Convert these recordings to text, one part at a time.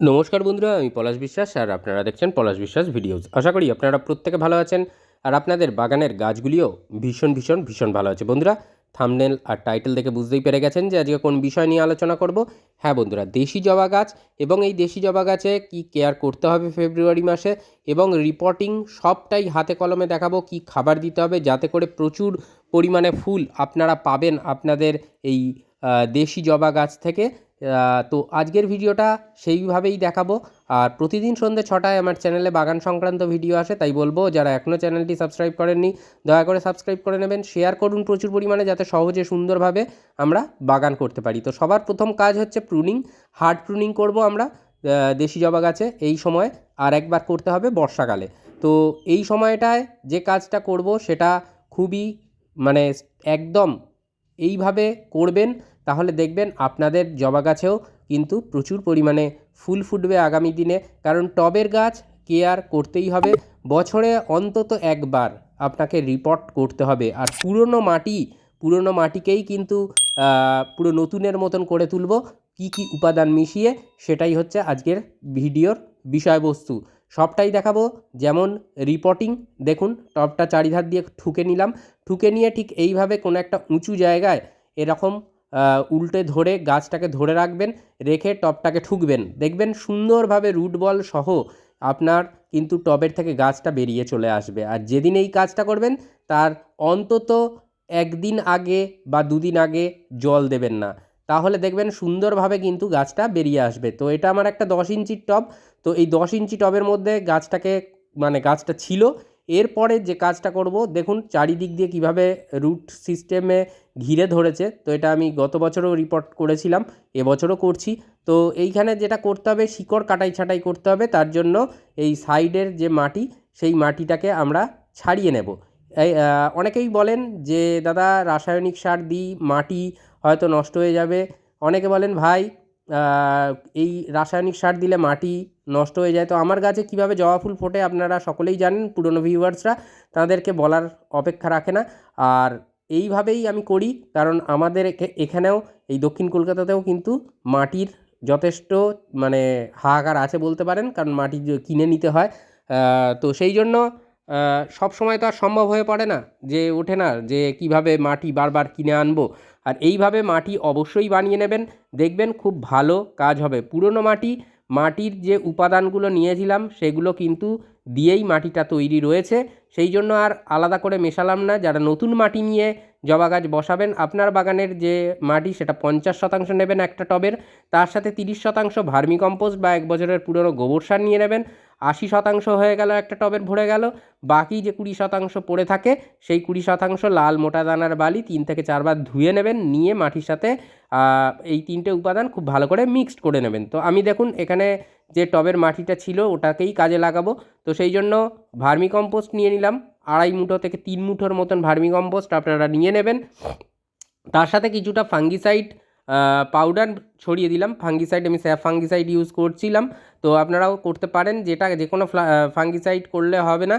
নমস্কার বন্ধুরা, আমি পলাশ বিশ্বাস আর আপনারা দেখছেন পলাশ বিশ্বাস ভিডিওস। আশা করি আপনারা প্রত্যেকে ভালো আছেন আর আপনাদের বাগানের গাছগুলিও ভীষণ ভীষণ ভীষণ ভালো আছে। বন্ধুরা থামনেল আর টাইটেল দেখে বুঝতেই পেরে গেছেন যে আজকে কোন বিষয় নিয়ে আলোচনা করব। হ্যাঁ বন্ধুরা, দেশি জবা গাছ এবং এই দেশি জবা গাছে কি কেয়ার করতে হবে ফেব্রুয়ারি মাসে এবং রিপোর্টিং সবটাই হাতে কলমে দেখাবো, কি খাবার দিতে হবে যাতে করে প্রচুর পরিমাণে ফুল আপনারা পাবেন আপনাদের এই দেশি জবা গাছ থেকে। তো আজকের ভিডিওটা সেইভাবেই দেখাবো। আর প্রতিদিন সন্ধ্যে ছটায় আমার চ্যানেলে বাগান সংক্রান্ত ভিডিও আসে, তাই বলব, যারা এখনও চ্যানেলটি সাবস্ক্রাইব করেননি, দয়া করে সাবস্ক্রাইব করে নেবেন। শেয়ার করুন প্রচুর পরিমাণে, যাতে সহজে সুন্দরভাবে আমরা বাগান করতে পারি। তো সবার প্রথম কাজ হচ্ছে প্রুনিং হার্ড প্রুনিং করব আমরা দেশি জবা গাছে। এই সময় আর একবার করতে হবে বর্ষাকালে। তো এই সময়টায় যে কাজটা করব, সেটা খুবই মানে একদম এইভাবে করবেন তাহলে দেখবেন আপনাদের জবা গাছেও কিন্তু প্রচুর পরিমাণে ফুল ফুটবে আগামী দিনে। কারণ টবের গাছ কেয়ার করতেই হবে। বছরে অন্তত একবার আপনাকে রিপোর্ট করতে হবে। আর পুরনো মাটি, পুরনো মাটিকেই কিন্তু পুরো নতুনের মতন করে তুলব। কি কি উপাদান মিশিয়ে সেটাই হচ্ছে আজকের ভিডিওর বিষয়বস্তু। সবটাই দেখাবো যেমন রিপোর্টিং দেখুন, টবটা চারিধার দিয়ে ঠুকে নিলাম। ঠুকে নিয়ে ঠিক এইভাবে কোনো একটা উঁচু জায়গায় এরকম উল্টে ধরে গাছটাকে ধরে রাখবেন, রেখে টবটাকে ঠুকবেন। দেখবেন সুন্দরভাবে রুট বল সহ আপনার কিন্তু টবের থেকে গাছটা বেরিয়ে চলে আসবে। আর যেদিন এই কাজটা করবেন, তার অন্তত একদিন আগে বা দুদিন আগে জল দেবেন না। তাহলে দেখবেন সুন্দরভাবে কিন্তু গাছটা বেরিয়ে আসবে। তো এটা আমার একটা দশ ইঞ্চির টব। তো এই দশ ইঞ্চি টবের মধ্যে গাছটাকে মানে গাছটা ছিল এরপরে যে কাজটা করব, দেখুন চারিদিক দিয়ে কীভাবে রুট সিস্টেমে ঘিরে ধরেছে, তো এটা আমি গত বছরও রিপোর্ট করেছিলাম এবছরও করছি। তো এইখানে যেটা করতে হবে, শিকড় কাটাই ছাঁটাই করতে হবে, তার জন্য এই সাইডের যে মাটি, সেই মাটিটাকে আমরা ছাড়িয়ে নেব। অনেকেই বলেন যে, দাদা, রাসায়নিক সার দিই, মাটি হয়তো নষ্ট হয়ে যাবে। অনেকে বলেন, ভাই এই রাসায়নিক সার দিলে মাটি নষ্ট হয়ে যায়। তো আমার গাছে কীভাবে জবা ফুল ফোটে আপনারা সকলেই জানেন, পুরনো ভিউয়ার্সরা তাদেরকে বলার অপেক্ষা রাখে না। আর এইভাবেই আমি করি, কারণ আমাদের এখে- এখানেও, এই দক্ষিণ কলকাতাতেও কিন্তু মাটির যথেষ্ট মানে হাহাকার আছে বলতে পারেন, কারণ মাটি কিনে নিতে হয়। তো সেই জন্য সব সময় তো আর সম্ভব হয়ে পড়ে না, যে ওঠে না, যে কীভাবে মাটি বারবার কিনে আনব। আর এইভাবে মাটি অবশ্যই বানিয়ে নেবেন, দেখবেন খুব ভালো কাজ হবে। পুরনো মাটি মাটির যে উপাদানগুলো নিয়েছিলাম, সেগুলো কিন্তু দিয়েই মাটিটা তৈরি রয়েছে। সেই জন্য আর আলাদা করে মেশালাম না। যারা নতুন মাটি নিয়ে জবা গাছ বসাবেন, আপনার বাগানের যে মাটি, সেটা পঞ্চাশ শতাংশ নেবেন একটা টবের। তার সাথে তিরিশ শতাংশ ভার্মিকম্পোস্ট বা এক বছরের পুরনো গোবর সার নিয়ে নেবেন। আশি শতাংশ হয়ে গেল, একটা টবের ভরে গেল। বাকি যে কুড়ি শতাংশ পড়ে থাকে, সেই কুড়ি শতাংশ লাল মোটা দানার বালি তিন থেকে চারবার ধুয়ে নেবেন, নিয়ে মাটির সাথে এই তিনটে উপাদান খুব ভালো করে মিক্সড করে নেবেন। তো আমি দেখুন, এখানে যে টবের মাটিটা ছিল, ওটাকেই কাজে লাগাবো। তো সেই জন্য ভার্মি কম্পোস্ট নিয়ে নিলাম। আড়াই মুঠো থেকে তিন মুঠোর মতন ভার্মি কম্পোস্ট আপনারা নিয়ে নেবেন। তার সাথে কিছুটা ফাঙ্গিসাইড পাউডার ছড়িয়ে দিলাম ফাঙ্গিসাইড আমি স্যাপ ফাঙ্গিসাইড ইউজ করছিলাম। তো আপনারাও করতে পারেন, যেটা যে কোনো ফাঙ্গিসাইড করলে হবে না।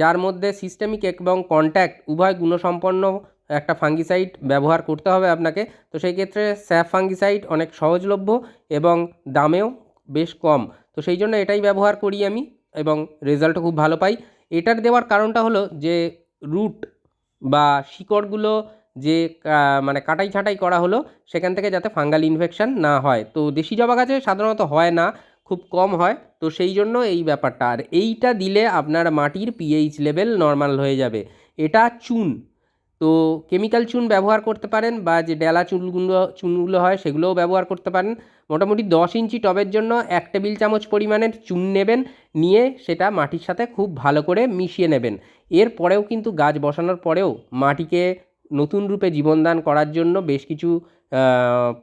যার মধ্যে সিস্টেমিক এবং কন্ট্যাক্ট উভয় গুণসম্পন্ন একটা ফাঙ্গিসাইড ব্যবহার করতে হবে আপনাকে। তো সেই ক্ষেত্রে স্যাপ ফাঙ্গিসাইড অনেক সহজলভ্য এবং দামেও বেশ কম। তো সেই জন্য এটাই ব্যবহার করি আমি এবং রেজাল্টও খুব ভালো পাই। এটার দেওয়ার কারণটা হলো যে রুট বা শিকড়গুলো যে মানে কাটাই ছাঁটাই করা হলো, সেখান থেকে যাতে ফাঙ্গাল ইনফেকশন না হয়। তো দেশি জবা গাছে সাধারণত হয় না, খুব কম হয়। তো সেই জন্য এই ব্যাপারটা। আর এইটা দিলে আপনার মাটির পিএইচ লেভেল নর্মাল হয়ে যাবে। এটা চুন। তো কেমিক্যাল চুন ব্যবহার করতে পারেন বা যে ডেলা চুনগুলো চুনগুলো হয় সেগুলোও ব্যবহার করতে পারেন। মোটামুটি দশ ইঞ্চি টবের জন্য এক টেবিল চামচ পরিমাণের চুন নেবেন, নিয়ে সেটা মাটির সাথে খুব ভালো করে মিশিয়ে নেবেন। এর পরেও কিন্তু গাছ বসানোর পরেও মাটিকে নতুন রূপে জীবনদান করার জন্য বেশ কিছু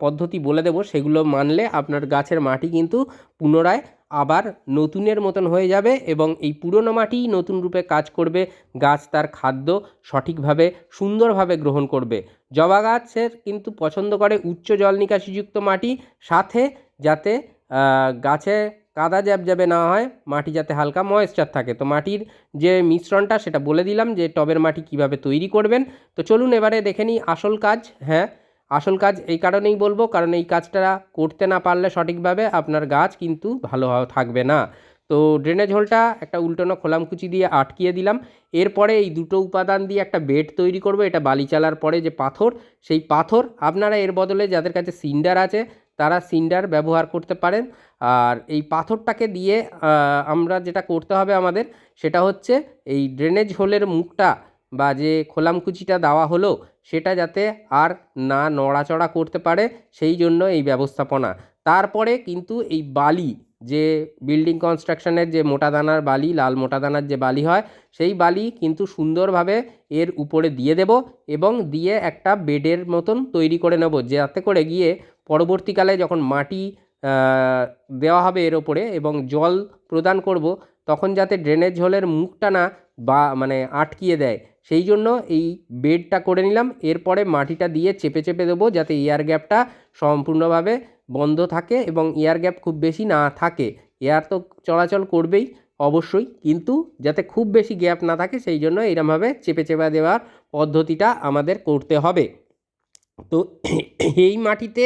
পদ্ধতি বলে দেবো। সেগুলো মানলে আপনার গাছের মাটি কিন্তু পুনরায় আবার নতুনের মতন হয়ে যাবে এবং এই পুরনো মাটি নতুন রূপে কাজ করবে, গাছ তার খাদ্য সঠিকভাবে, সুন্দরভাবে গ্রহণ করবে। জবা গাছের কিন্তু পছন্দ করে উচ্চ জল নিকাশিযুক্ত মাটি, সাথে যাতে গাছে কাদা জ্যাবজ্যাবে না হয়, মাটি যাতে হালকা ময়েশ্চার থাকে। তো মাটির যে মিশ্রণটা, সেটা বলে দিলাম যে টবের মাটি কীভাবে তৈরি করবেন। তো চলুন এবারে দেখে নিই আসল কাজ। হ্যাঁ আসল কাজ এই কারণেই বলব, কারণ এই কাজটা করতে না পারলে সঠিকভাবে আপনার গাছ কিন্তু ভালো থাকবে না। তো ড্রেনেজ হোলটা একটা উল্টোনো খোলামকুচি দিয়ে আটকিয়ে দিলাম। এরপরে এই দুটো উপাদান দিয়ে একটা বেড তৈরি করব। এটা বালি চালার পরে যে পাথর, সেই পাথর আপনারা এর বদলে যাদের কাছে সিন্ডার আছে, তারা সিন্ডার ব্যবহার করতে পারেন। আর এই পাথরটাকে দিয়ে আমরা যেটা করতে হবে আমাদের, সেটা হচ্ছে এই ড্রেনেজ হোলের মুখটা বা যে খোলামকুচিটা দেওয়া হলো, সেটা যাতে আর না নড়াচড়া করতে পারে, সেই জন্য এই ব্যবস্থাপনা। তারপরে কিন্তু এই বালি, যে বিল্ডিং কনস্ট্রাকশনের যে মোটা দানার বালি, লাল মোটা দানার যে বালি হয়, সেই বালি কিন্তু সুন্দরভাবে এর উপরে দিয়ে দেব এবং দিয়ে একটা বেডের মতন তৈরি করে নেব, যাতে করে গিয়ে পরবর্তীকালে যখন মাটি দেওয়া হবে এর ওপরে এবং জল প্রদান করব, তখন যাতে ড্রেনেজ হোলের মুখটা না বা মানে আটকিয়ে দেয়। সেই জন্য এই বেডটা করে নিলাম, এরপরে মাটিটা দিয়ে চেপে চেপে দেবো যাতে এয়ার গ্যাপটা সম্পূর্ণভাবে বন্ধ থাকে এবং এয়ার গ্যাপ খুব বেশি না থাকে। এয়ার তো চলাচল করবেই অবশ্যই, কিন্তু যাতে খুব বেশি গ্যাপ না থাকে সেই জন্য এরমভাবে চেপে চেপে দেওয়ার পদ্ধতিটা আমাদের করতে হবে। তো এই মাটিতে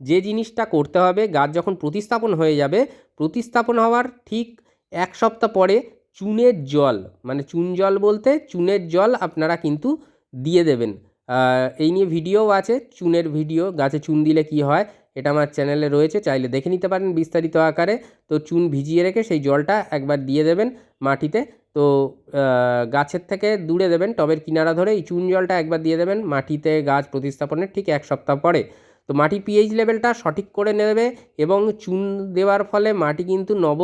যে জিনিসটা করতে হবে, গাছ যখন প্রতিস্থাপন হয়ে যাবে, প্রতিস্থাপন হওয়ার ঠিক এক সপ্তাহ পরে চুনের জল মানে চুন জল বলতে চুনের জল আপনারা কিন্তু দিয়ে দেবেন। এই নিয়ে ভিডিওও আছে, চুনের ভিডিও, গাছে চুন দিলে কি হয়, এটা আমার চ্যানেলে রয়েছে, চাইলে দেখে নিতে পারেন বিস্তারিত আকারে। তো চুন ভিজিয়ে রেখে সেই জলটা একবার দিয়ে দেবেন মাটিতে। তো গাছের থেকে দূরে দেবেন, টবের কিনারা ধরে এই চুন জলটা একবার দিয়ে দেবেন মাটিতে গাছ প্রতিস্থাপনের ঠিক এক সপ্তাহ পরে। তো মাটি পিএইচ লেভেলটা সঠিক করে নেবে এবং চুন দেওয়ার ফলে মাটি কিন্তু নব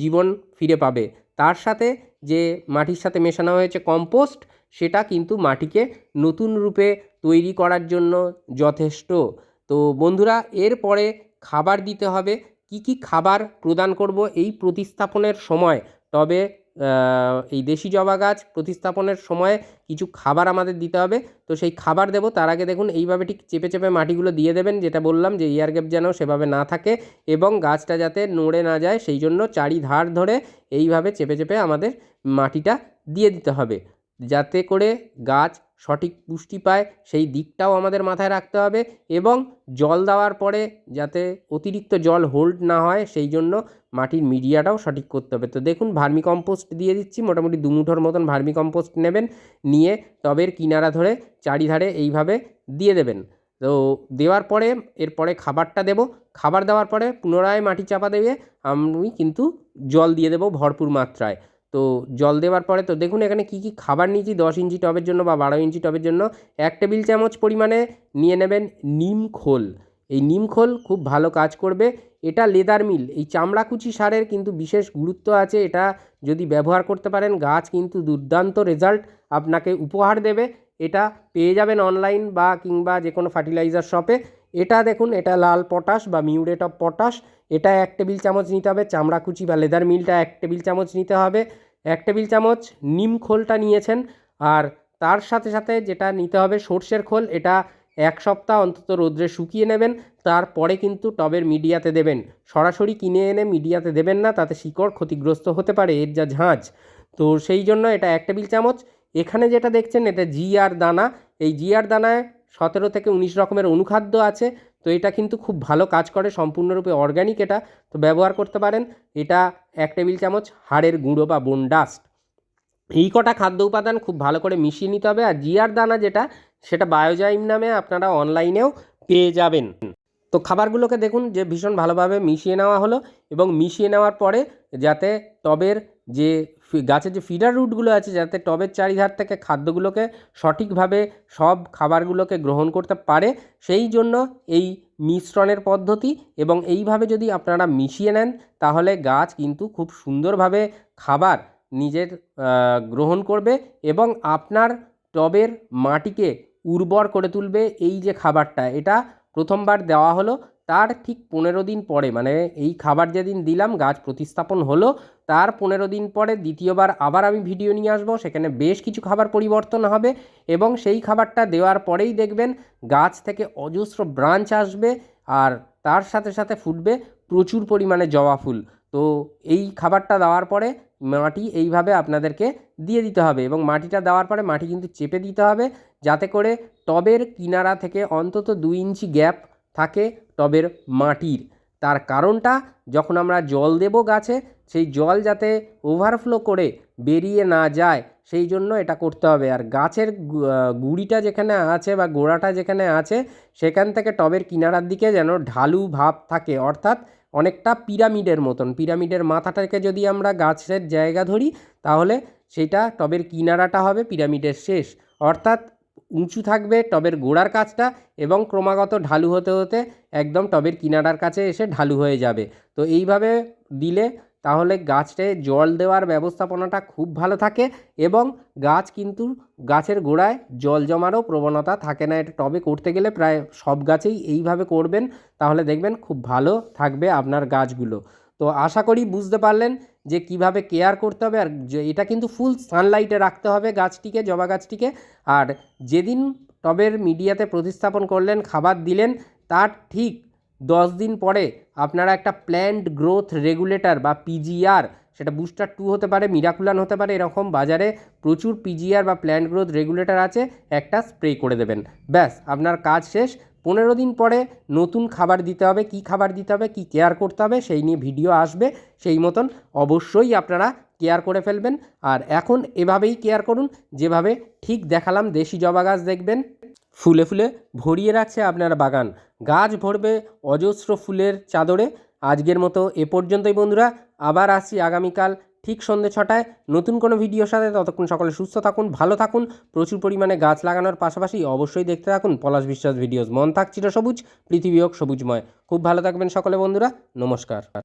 জীবন ফিরে পাবে। তার সাথে যে মাটির সাথে মেশানো হয়েছে কম্পোস্ট সেটা কিন্তু মাটিকে নতুন রূপে তৈরি করার জন্য যথেষ্ট। তো বন্ধুরা, এরপরে খাবার দিতে হবে। কি কি খাবার প্রদান করব এই প্রতিস্থাপনের সময়? তবে এই দেশি জবা গাছ প্রতিস্থাপনের সময় কিছু খাবার আমাদের দিতে হবে। তো সেই খাবার দেবো, তার আগে দেখুন, এইভাবে ঠিক চেপে চেপে মাটিগুলো দিয়ে দেবেন, যেটা বললাম যে এয়ার গ্যাপ যেন সেভাবে না থাকে এবং গাছটা যাতে নড়ে না যায়, সেই জন্য চারিধার ধরে এইভাবে চেপে চেপে আমাদের মাটিটা দিয়ে দিতে হবে। যাতে করে গাছ সঠিক পুষ্টি পায়, সেই দিকটাও আমাদের মাথায় রাখতে হবে এবং জল দেওয়ার পরে যাতে অতিরিক্ত জল হোল্ড না হয়, সেই জন্য মাটির মিডিয়াটাও সঠিক করতে হবে। তো দেখুন ভার্মি কম্পোস্ট দিয়ে দিচ্ছি, মোটামুটি দু মুঠোর মতন ভার্মি কম্পোস্ট নেবেন, নিয়ে টবের কিনারা ধরে চারিধারে এইভাবে দিয়ে দেবেন। তো দেওয়ার পরে, এরপরে খাবারটা দেবো। খাবার দেওয়ার পরে পুনরায় মাটি চাপা দেবে আমি কিন্তু জল দিয়ে দেবো ভরপুর মাত্রায়। তো জল দেওয়ার পরে, তো দেখুন, এখানে কি কি খাবার নিয়েছি, দশ ইঞ্চি টবের জন্য বা বারো ইঞ্চি টবের জন্য। এক টেবিল চামচ পরিমাণে নিয়ে নেবেন নিম খোল। এই নিমখোল খুব ভালো কাজ করবে। এটা লেদার মিল। এই চামড়াকুচি সারের কিন্তু বিশেষ গুরুত্ব আছে। এটা যদি ব্যবহার করতে পারেন, গাছ কিন্তু দুর্দান্ত রেজাল্ট আপনাকে উপহার দেবে। এটা পেয়ে যাবেন অনলাইন বা কিংবা যে কোনো ফার্টিলাইজার শপে। এটা দেখুন, এটা লাল পটাশ বা মিউরেট অফ পটাশ। এটা এক টেবিল চামচ নিতে হবে। চামড়াকুচি বা লেদার মিলটা এক টেবিল চামচ নিতে হবে। এক টেবিল চামচ নিম খোলটা নিয়েছেন। আর তার সাথে সাথে যেটা নিতে হবে, সর্ষের খোল। এটা এক সপ্তাহ অন্তত রোদ্রে শুকিয়ে নেবেন, তারপরে কিন্তু টবের মিডিয়াতে দেবেন। সরাসরি কিনে এনে মিডিয়াতে দেবেন না, তাতে শিকড় ক্ষতিগ্রস্ত হতে পারে, এর যা ঝাঁঝ তো সেই জন্য এটা এক টেবিল চামচ। এখানে যেটা দেখছেন, এটা জিআর দানা। এই জিআর দানায় সতেরো থেকে উনিশ রকমের অনুখাদ্য আছে। তো এটা কিন্তু খুব ভালো কাজ করে, সম্পূর্ণরূপে অর্গ্যানিক এটা। তো ব্যবহার করতে পারেন। এটা এক টেবিল চামচ হাড়ের গুঁড়ো বা বোন ডাস্ট এই কটা খাদ্য উপাদান খুব ভালো করে মিশিয়ে নিতে হবে। আর জিআর দানা যেটা সেটা বায়োজাইম নামে আপনারা অনলাইনেও পেয়ে যাবেন। তো খাবারগুলোকে দেখুন যে ভীষণ ভালোভাবে মিশিয়ে নেওয়া হলো এবং মিশিয়ে নেওয়ার পরে যাতে টবের যে গাছের যে ফিডার রুটগুলো আছে, যাতে টবের চারিধার থেকে খাদ্যগুলোকে সঠিকভাবে সব খাবারগুলোকে গ্রহণ করতে পারে, সেই জন্য এই মিশ্রণের পদ্ধতি এবং এইভাবে যদি আপনারা মিশিয়ে নেন, তাহলে গাছ কিন্তু খুব সুন্দরভাবে খাবার নিজের গ্রহণ করবে এবং আপনার টবের মাটিকে উর্বর করে তুলবে এই যে খাবারটা, এটা প্রথমবার দেওয়া হলো। তার ঠিক পনেরো দিন পরে মানে এই খাবার যেদিন দিলাম, গাছ প্রতিস্থাপন হলো, তার পনেরো দিন পরে দ্বিতীয়বার আবার আমি ভিডিও নিয়ে আসব। সেখানে বেশ কিছু খাবার পরিবর্তন হবে এবং সেই খাবারটা দেওয়ার পরেই দেখবেন গাছ থেকে অজস্র ব্রাঞ্চ আসবে আর তার সাথে সাথে ফুটবে প্রচুর পরিমাণে জবা ফুল। তো এই খাবারটা দেওয়ার পরে মাটি এইভাবে আপনাদেরকে দিয়ে দিতে হবে এবং মাটিটা দেওয়ার পরে মাটি কিন্তু চেপে দিতে হবে যাতে করে টবের কিনারা থেকে অন্তত দুই ইঞ্চি গ্যাপ থাকে টবের মাটির। তার কারণটা যখন আমরা জল দেব গাছে, সেই জল যাতে ওভারফ্লো করে বেরিয়ে না যায়, সেই জন্য এটা করতে হবে। আর গাছের গুঁড়িটা যেখানে আছে বা গোড়াটা যেখানে আছে, সেখান থেকে টবের কিনারার দিকে যেন ঢালু ভাব থাকে। অর্থাৎ অনেকটা পিরামিডের মতন। পিরামিডের মাথাটাকে যদি আমরা গাছের জায়গা ধরি, তাহলে সেটা টবের কিনারাটা হবে পিরামিডের শেষ। অর্থাৎ উঁচু থাকবে টবের গোড়ার কাছটা এবং ক্রমাগত ঢালু হতে হতে একদম টবের কিনারার কাছে এসে ঢালু হয়ে যাবে। তো এইভাবে দিলে তাহলে গাছটায় জল দেওয়ার ব্যবস্থাপনাটা খুব ভালো থাকে এবং গাছ কিন্তু গাছের গোড়ায় জল জমারও প্রবণতা থাকে না। এটা টবে করতে গেলে প্রায় সব গাছেই এইভাবে করবেন, তাহলে দেখবেন খুব ভালো থাকবে আপনার গাছগুলো। তো আশা করি বুঝতে পারলেন যে কীভাবে কেয়ার করতে হবে আর এটা কিন্তু ফুল সানলাইটে রাখতে হবে গাছটিকে, জবা গাছটিকে। আর যেদিন টবের মিডিয়াতে প্রতিস্থাপন করলেন, খাবার দিলেন, তার ঠিক দশ দিন পরে আপনারা একটা প্ল্যান্ট গ্রোথ রেগুলেটর বা পিজিআর সেটা বুস্টার টু হতে পারে মিরাকুলান হতে পারে, এরকম বাজারে প্রচুর পিজিআর বা প্ল্যান্ট গ্রোথ রেগুলেটর আছে, একটা স্প্রে করে দেবেন। ব্যাস, আপনার কাজ শেষ। পনেরো দিন পরে নতুন খাবার দিতে হবে, কি খাবার দিতে হবে, কি কেয়ার করতে হবে, সেই নিয়ে ভিডিও আসবে। সেই মতন অবশ্যই আপনারা কেয়ার করে ফেলবেন। আর এখন এভাবেই কেয়ার করুন, যেভাবে ঠিক দেখালাম, দেশি জবা গাছ দেখবেন। ফুলে ফুলে ভরিয়ে রাখছে আপনার বাগান। গাছ ভরবে অজস্র ফুলের চাদরে। আজকের মতো এ পর্যন্তই বন্ধুরা। আবার আসছি আগামীকাল ঠিক সন্ধ্যে ছটায়। নতুন কোনো ভিডিওর সাথে ততক্ষণ সকলে সুস্থ থাকুন, ভালো থাকুন। প্রচুর পরিমাণে গাছ লাগানোর পাশাপাশি অবশ্যই দেখতে থাকুন পলাশ বিশ্বাস ভিডিওস। মন থাক চিরসবুজ পৃথিবী হোক সবুজময়। খুব ভালো থাকবেন সকলে বন্ধুরা। নমস্কার।